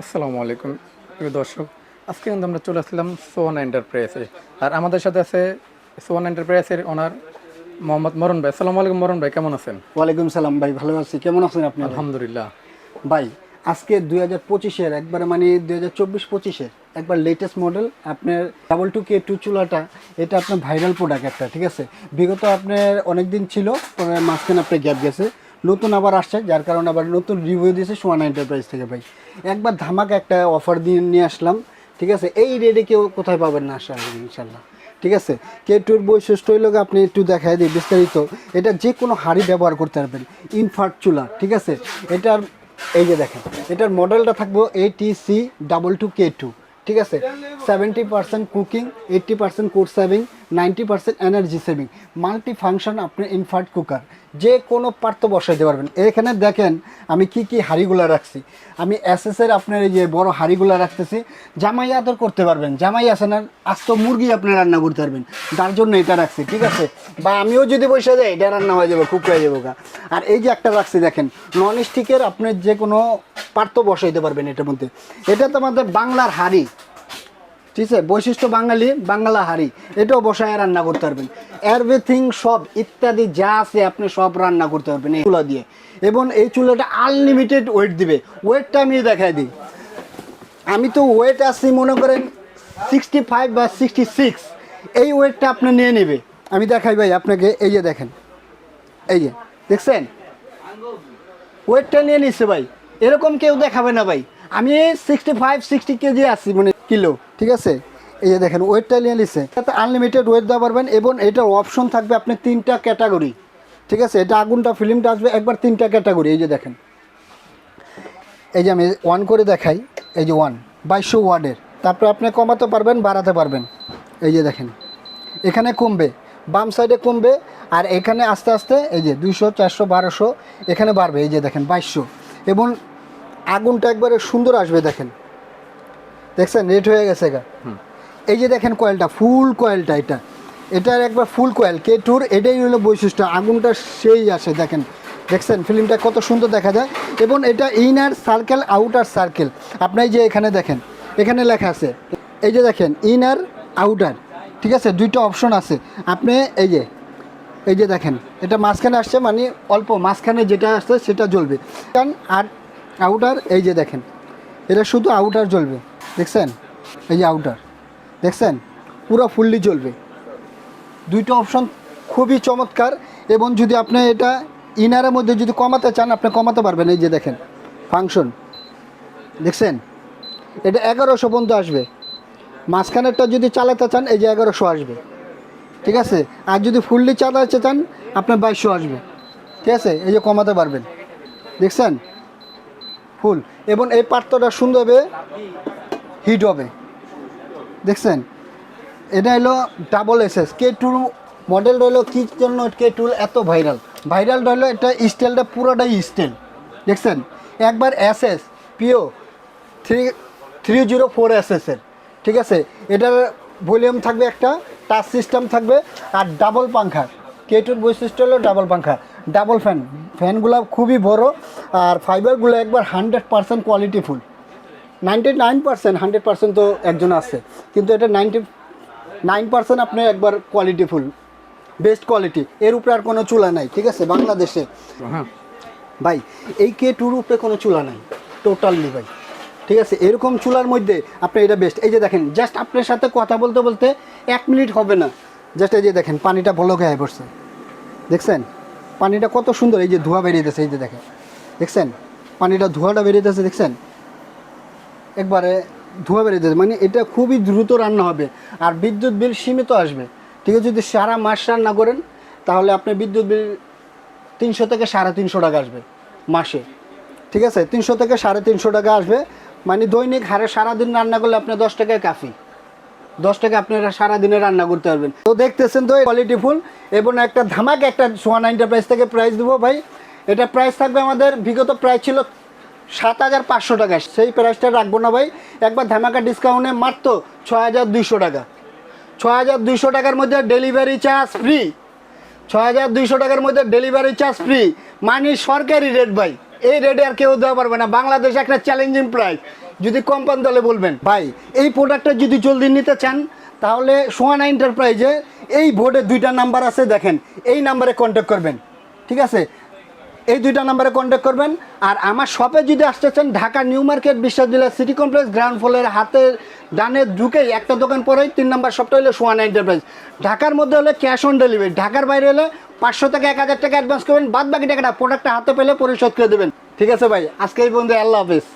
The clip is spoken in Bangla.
আসসালামু আলাইকুম প্রিয় দর্শক। আজকে কিন্তু আমরা চলে আসলাম সোয়ান এন্টারপ্রাইজে আর আমাদের সাথে আছে সোয়ান এন্টারপ্রাইজের ওনার মোহাম্মদ মরণ ভাই। আসসালামু আলাইকুম মরণ ভাই কেমন আছেন? ওয়ালাইকুম সালাম ভাই ভালো আছি। কেমন আছেন আপনি? আলহামদুলিল্লাহ। ভাই আজকে দুই হাজার পঁচিশের একবারে মানে দুই হাজার চব্বিশ পঁচিশের একবার লেটেস্ট মডেল আপনার ডাবল টু কে টু চুলাটা এটা আপনার ভাইরাল প্রোডাক্ট একটা ঠিক আছে? বিগত আপনার অনেক দিন ছিল মাঝখানে আপনার গ্যাপ গেছে। নতুন আবার আসছে, যার কারণে আবার নতুন রিভিউ দিয়েছে সোয়ান এন্টারপ্রাইজ থেকে ভাই। একবার ধামাকা একটা অফার দিয়ে নিয়ে আসলাম, ঠিক আছে? এই রেটে কেউ কোথায় পাবেন না আসা ইনশাল্লাহ। ঠিক আছে? কে টুর বৈশিষ্ট্য হইল আপনি একটু দেখায় দিই বিস্তারিত। এটা যে কোনো হাড়ি ব্যবহার করতে পারবেন ইনফার্ট চুলা, ঠিক আছে? এটার, এই যে দেখেন, এটার মডেলটা থাকব ATC double two K two ঠিক আছে? Seventy percent cooking eighty percent code saving ninety percent energy saving multi function আপনি ইনফার্ট কুকার যে কোনো পার্থ বসাইতে পারবেন। এখানে দেখেন, আমি কি কি হাঁড়িগুলো রাখছি। আমি এসএসের আপনার এই যে বড় হাঁড়িগুলো রাখতেছি, জামাই আদর করতে পারবেন। জামাই আছে না, আস্ত মুরগি আপনি রান্না করতে পারবেন। তার জন্য এটা রাখছি, ঠিক আছে? বা আমিও যদি বসে যাই, এটা রান্না হয়ে যাবে, খুব হয়ে যাব। আর এই যে একটা রাখছি, দেখেন নন স্টিকের আপনি যে কোনো পার্থ বসাইতে পারবেন এটার মধ্যে। এটা তো আমাদের বাংলার হাঁড়ি। ঠিক আছে? বৈশিষ্ট্য বাঙালি, বাংলা হাড়ি। এটাও বসায় রান্না করতে পারবেন। এভরিথিং সব ইত্যাদি যা আছে আপনি সব রান্না করতে পারবেন এই চুলা দিয়ে। এবং এই চুলাটা আনলিমিটেড ওয়েট দিবে। ওয়েটটা আমি দেখাই দিই। আমি তো ওয়েট আছি, মনে করেন সিক্সটি ফাইভ বা সিক্সটি সিক্স এই ওয়েটটা আপনি নিয়ে নেবে। আমি দেখাই ভাই, আপনাকে এই যে দেখেন। এই যে, দেখছেন? ওয়েটটা নিয়ে নিচ্ছে ভাই। এরকম কেউ দেখাবে না ভাই। আমি সিক্সটি ফাইভ সিক্সটি কেজি আছি মানে কিলো, ঠিক আছে? এই যে দেখেন, ওয়েটটা নিয়ে নিচ্ছে এটাতে আনলিমিটেড ওয়েট দেওয়া পারবেন এবং এটার অপশন থাকবে আপনি তিনটা ক্যাটাগরি ঠিক আছে? এটা আগুনটা ফিল্মটা আসবে একবার তিনটা ক্যাটাগরি এই যে দেখেন। এই যে আমি ওয়ান করে দেখাই, এই যে ওয়ান বাইশশো ওয়ার্ডের তারপরে আপনি কমাতে পারবেন, বাড়াতে পারবেন। এই যে দেখেন, এখানে কমবে, বাম সাইডে কমবে, আর এখানে আস্তে আস্তে, এই যে দুইশো, চারশো, বারোশো, এখানে বাড়বে, এই যে দেখেন, বাইশশো। এবং আগুনটা একবারে সুন্দর আসবে, দেখেন। দেখছেন রেট হয়ে গেছে গা। এই যে দেখেন কয়েলটা ফুল কয়েলটা এটা। এটার একবার ফুল কয়েল কে টুর এটাই হলো বৈশিষ্ট্য আগুনটা সেই আসে দেখেন। দেখছেন ফিল্মটা কত সুন্দর দেখা যায়। এবং এটা ইনার সার্কেল আউটার সার্কেল আপনি যে এখানে দেখেন এখানে লেখা আছে এই যে দেখেন ইনার আউটার ঠিক আছে দুইটা অপশন আছে। আপনি এই যে এই যে দেখেন এটা মাঝখানে আসছে মানে অল্প মাঝখানে যেটা আসছে সেটা জ্বলবে। কারণ আর আউটার এই যে দেখেন এটা শুধু আউটার জ্বলবে। দেখছেন? এই যে আউটার দেখছেন? পুরো ফুললি জ্বলবে। দুইটা অপশন খুবই চমৎকার, এবং যদি আপনি এটা ইনারের মধ্যে যদি কমাতে চান, আপনি কমাতে পারবেন। এই যে দেখেন ফাংশন দেখছেন? এটা এগারোশো পর্যন্ত আসবে। মাঝখানেরটা যদি চালাতে চান, এই যে এগারোশো আসবে। ঠিক আছে? আর যদি ফুললি চালাতে চান, আপনার বাইশশো আসবে। ঠিক আছে? এই যে কমাতে পারবেন। দেখছেন? ফুল, এবং এই পাত্রটা সুন্দরভাবে হিট হবে। দেখছেন? এটা হলো ডাবল এসএস কে টু মডেলটা হলো কী জন্য কে টু এত ভাইরাল ভাইরালটা হলো এটা স্টাইলটা পুরোটাই স্টাইল দেখছেন? একবার SS PO three three zero four এসএসের ঠিক আছে? এটার ভলিউম থাকবে একটা টাচ সিস্টেম থাকবে, আর ডাবল পাংখা কে টুর বৈশিষ্ট্য হলো ডাবল পাংখা ডাবল ফ্যান ফ্যানগুলো খুবই বড়, আর ফাইবারগুলো একবার hundred percent qualityful ninety nine percent hundred percent তো একজন আছে। কিন্তু এটা নাইনটি নাইন পার্সেন্ট আপনি একবার কোয়ালিটিফুল বেস্ট কোয়ালিটি এর উপরে আর কোনো চুলা নাই ঠিক আছে? বাংলাদেশে। হ্যাঁ। ভাই এই কে টুর উপরে কোনো চুলা নাই টোটালি ভাই। ঠিক আছে? এরকম চুলার মধ্যে আপনি এটা বেস্ট এই যে দেখেন জাস্ট আপনার সাথে কথা বলতে বলতে এক মিনিট হবে না। জাস্ট এই যে দেখেন পানিটা ভালো গায়ে পড়ছে। দেখছেন? পানিটা কত সুন্দর এই যে ধোঁয়া বেরিয়েছে এই যে দেখেন। দেখছেন? পানিটা ধোঁয়াটা বেরিয়েছে দেখছেন? একবারে ধোঁয়া বেরিয়েছে মানে এটা খুবই দ্রুত রান্না হবে। আর বিদ্যুৎ বিল সীমিত আসবে। ঠিক আছে, যদি সারা মাস রান্না করেন, তাহলে আপনি বিদ্যুৎ বিল তিনশো থেকে সাড়ে তিনশো টাকা আসবে মাসে। ঠিক আছে, তিনশো থেকে সাড়ে তিনশো টাকা আসবে। মানে দৈনিক হারে সারাদিন রান্না করলে আপনি দশ টাকায় কাফি। দশ টাকা আপনারা সারাদিনে রান্না করতে পারবেন। তো দেখতেছেন তো কোয়ালিটি ফুল। এবং একটা ধামাক একটা সোয়ান এন্টারপ্রাইজ থেকে প্রাইস দেবো ভাই। এটা প্রাইস থাকবে আমাদের, বিগত প্রাইস ছিল সাত হাজার পাঁচশো টাকা। সেই প্রাইসটা রাখব না ভাই। একবার ধামাকা ডিসকাউন্টে মাত্র ছয় হাজার দুইশো টাকা। ছয় হাজার দুইশো টাকার মধ্যে ডেলিভারি চার্জ ফ্রি ছয় হাজার দুইশো টাকার মধ্যে ডেলিভারি চার্জ ফ্রি মানে সরকারি রেট ভাই। এই রেটে আর কেউ দেওয়া পারবে না। বাংলাদেশ একটা চ্যালেঞ্জিং প্রাইস যদি কম পান তাহলে বলবেন। ভাই, এই প্রোডাক্টটা যদি জলদি নিতে চান, তাহলে সোয়ানা এন্টারপ্রাইজে এই বোর্ডে দুইটা নাম্বার আছে দেখেন। এই নাম্বারে কন্ট্যাক্ট করবেন। ঠিক আছে? এই দুইটা নাম্বারে কন্ট্যাক্ট করবেন। আর আমার শপে যদি আসতে চান ঢাকা নিউ মার্কেট বিশ্ববিদ্যালয় সিটি কমপ্লেক্স, গ্রাউন্ড ফ্লোরের হাতে ডানে ঢুকেই একটা দোকান পরেই তিন নাম্বার শপটা হলে সোয়ান এন্টারপ্রাইজ। ঢাকার মধ্যে হলে ক্যাশ অন ডেলিভারি ঢাকার বাইরে হলে পাঁচশো থেকে এক হাজার টাকা অ্যাডভান্স করবেন। বাদ বাকি টাকাটা প্রোডাক্টটা হাতে পেলে পরিশোধ করে দেবেন। ঠিক আছে ভাই, আজকে এই বন্ধু আল্লাহ হাফিজ।